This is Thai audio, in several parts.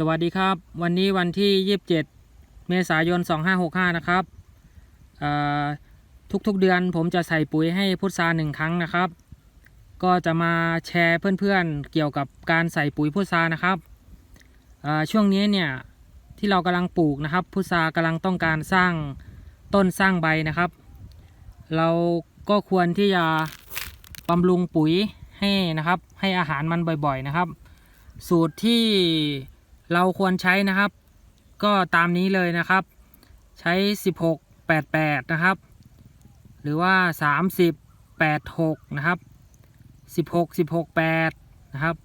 สวัสดีครับ วันนี้วันที่ 27 เมษายน 2565 นะครับทุกๆเดือนผมจะใส่ปุ๋ยให้พุทราหนึ่งครั้งนะครับ ก็จะมาแชร์เพื่อนๆเกี่ยวกับการใส่ปุ๋ยพุทรานะครับช่วงนี้เนี่ยที่เรากำลังปลูกนะครับ พุทรากำลังต้องการสร้างต้นสร้างใบนะครับ เราก็ควรที่จะบำรุงปุ๋ยให้นะครับ ให้อาหารมันบ่อยๆนะครับ สูตรที่ เราควรใช้นะครับ ก็ตามนี้เลยนะครับ ใช้ 16 88 นะครับ หรือว่า 30 86 นะครับ 16 16 8 นะครับ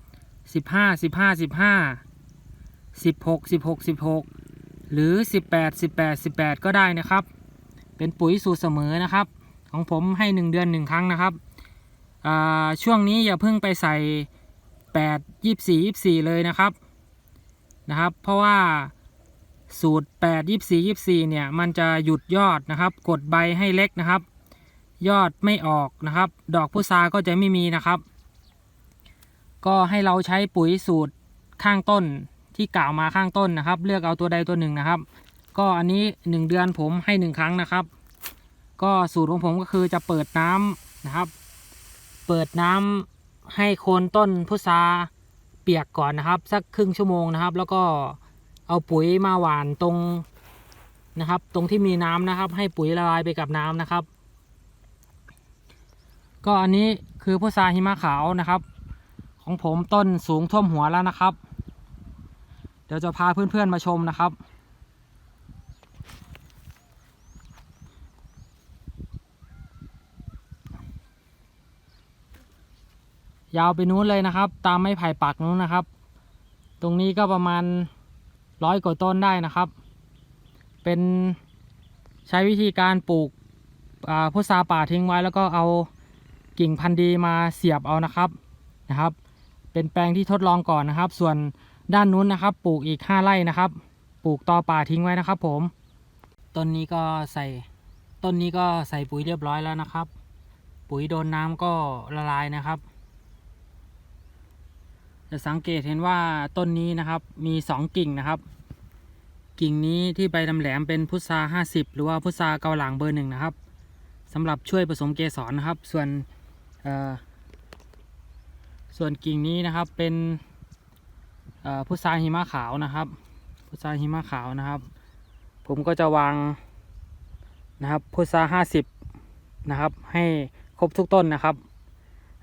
15 15 15 16 16 16 หรือ 18 18 18 ก็ได้นะครับ เป็นปุ๋ยสูตรเสมอนะครับ ของผมให้ 1 เดือน 1 ครั้งนะครับอ่าช่วงนี้อย่าเพิ่งไปใส่ 8 24 24 เลยนะครับ นะครับ เพราะว่าสูตร 8 24 24 เนี่ย มันจะหยุดยอดนะครับ กดใบให้เล็กนะครับ ยอดไม่ออกนะครับ ดอกพุทราก็จะไม่มีนะครับ ก็ให้เราใช้ปุ๋ยสูตรข้างต้นที่กล่าวมาข้างต้นนะครับ เลือกเอาตัวใดตัวหนึ่งนะครับ ก็อันนี้ 1 เดือนผมให้ 1 ครั้งนะครับ ก็สูตรของผมก็คือจะเปิดน้ำนะครับ เปิดน้ำให้โคนต้นพุทรา เปียกก่อนนะครับ สักครึ่งชั่วโมงนะครับ แล้วก็เอาปุ๋ยมาหว่านตรงนะครับ ตรงที่มีน้ำนะครับ ให้ปุ๋ยละลายไปกับน้ำนะครับ ก็อันนี้คือพุทราหิมะขาวนะครับ ของผมต้นสูงท่วมหัวแล้วนะครับ เดี๋ยวจะพาเพื่อนๆมาชมนะครับ ยาวไปนู้นเลยนะครับ ตามไม้ไผ่ปักนู้นนะครับ ตรงนี้ก็ประมาณร้อยกว่าต้นได้นะครับ เป็นใช้วิธีการปลูกพุทราป่าทิ้งไว้ แล้วก็เอากิ่งพันธุ์ดีมาเสียบเอานะครับนะครับ เป็นแปลงที่ทดลองก่อนนะครับ ส่วนด้านนู้นนะครับ ปลูกอีก 5ไร่นะครับ ปลูกตอป่าทิ้งไว้นะครับ ผมต้นนี้ก็ใส่ต้นนี้ก็ใส่ปุ๋ยเรียบร้อยแล้วนะครับ ปุ๋ยโดนน้ำก็ละลายนะครับ จะสังเกตเห็นว่าต้นนี้นะครับมีสองกิ่งนะครับ กิ่งนี้ที่ใบดำแหลมเป็นพุทราห้าสิบหรือว่าพุทราเกาหลังเบอร์หนึ่งนะครับสำหรับช่วยผสมเกสรนะครับ ส่วนส่วนกิ่งนี้นะครับเป็นพุทราหิมะขาวนะครับ พุทราหิมะขาวนะครับ ผมก็จะวางนะครับพุทราห้าสิบนะครับ ให้ครบทุกต้นนะครับ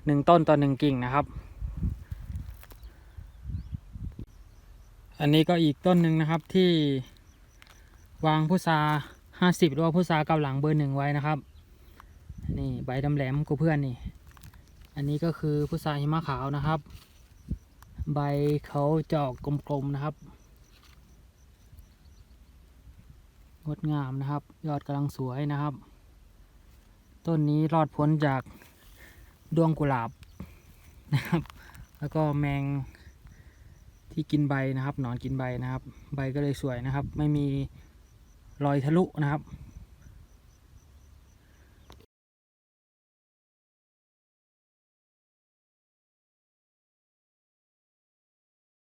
หนึ่งต้นต่อหนึ่งกิ่งนะครับ อันนี้ก็อีกต้นหนึ่งนะครับที่วางพุทราห้าสิบหรือว่าพุทราเกาหลังเบอร์หนึ่งไว้นะครับ นี่ใบดำแหลมกูเพื่อนนี่ อันนี้ก็คือพุทราหิมะขาวนะครับ ใบเขาจะออกกลมๆนะครับงดงามนะครับ ยอดกำลังสวยนะครับ ต้นนี้รอดพ้นจากดวงกุหลาบนะครับ แล้วก็แมง ที่กินใบนะครับหนอนกินใบนะครับ ใบก็เลยสวยนะครับ ไม่มีรอยทะลุนะครับ